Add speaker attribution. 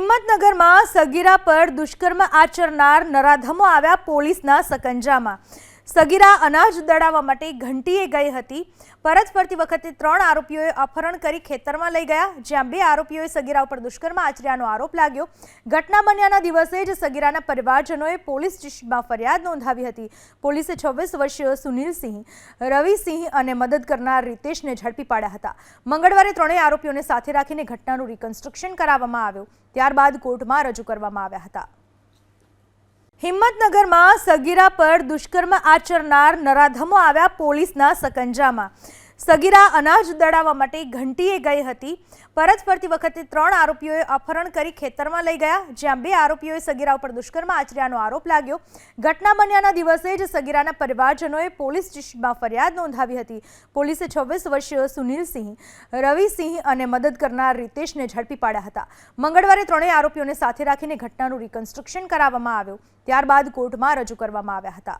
Speaker 1: હિંમતનગરમાં સગીરા પર દુષ્કર્મ આચરનાર નરાધમો આવ્યા પોલીસના સકંજામાં. સગીરા અનાજ દળાવવા માટે ઘંટીએ ગઈ હતી. પરત ફરતી વખતે ત્રણ આરોપીઓએ અપહરણ કરી ખેતરમાં લઈ ગયા, જ્યાં બે આરોપીઓએ સગીરા ઉપર દુષ્કર્મ આચર્યાનો આરોપ લાગ્યો. ઘટના બન્યાના દિવસે જ સગીરાના પરિવારજનોએ પોલીસ સ્ટેશનમાં ફરિયાદ નોંધાવી હતી. પોલીસે છવ્વીસ વર્ષીય સુનિલસિંહ રવિસિંહ અને મદદ કરનાર રીતેશને ઝડપી પાડ્યા હતા. મંગળવારે ત્રણેય આરોપીઓને સાથે રાખીને ઘટનાનું રિકન્સ્ટ્રક્શન કરાવવામાં આવ્યું. ત્યારબાદ કોર્ટમાં રજૂ કરવામાં આવ્યા હતા. હિંમતનગરમાં સગીરા પર દુષ્કર્મ આચરનાર નરાધમો આવ્યા પોલીસના સકંજામાં. સગીરા અનાજ દળાવવા માટે ઘંટીએ ગઈ હતી. પરત ફરતી વખતે ત્રણ આરોપીઓએ અપહરણ કરી ખેતરમાં લઈ ગયા, જ્યાં બે આરોપીઓએ સગીરા ઉપર દુષ્કર્મ આચર્યાનો આરોપ લાગ્યો. ઘટના બન્યાના દિવસે જ સગીરાના પરિવારજનોએ પોલીસ સ્ટેશનમાં ફરિયાદ નોંધાવી હતી. પોલીસે છવ્વીસ વર્ષીય સુનિલસિંહ રવિસિંહ અને મદદ કરનાર રીતેશને ઝડપી પાડ્યા હતા. મંગળવારે ત્રણેય આરોપીઓને સાથે રાખીને ઘટનાનું રિકન્સ્ટ્રક્શન કરાવવામાં આવ્યું. ત્યારબાદ કોર્ટમાં રજૂ કરવામાં આવ્યા હતા.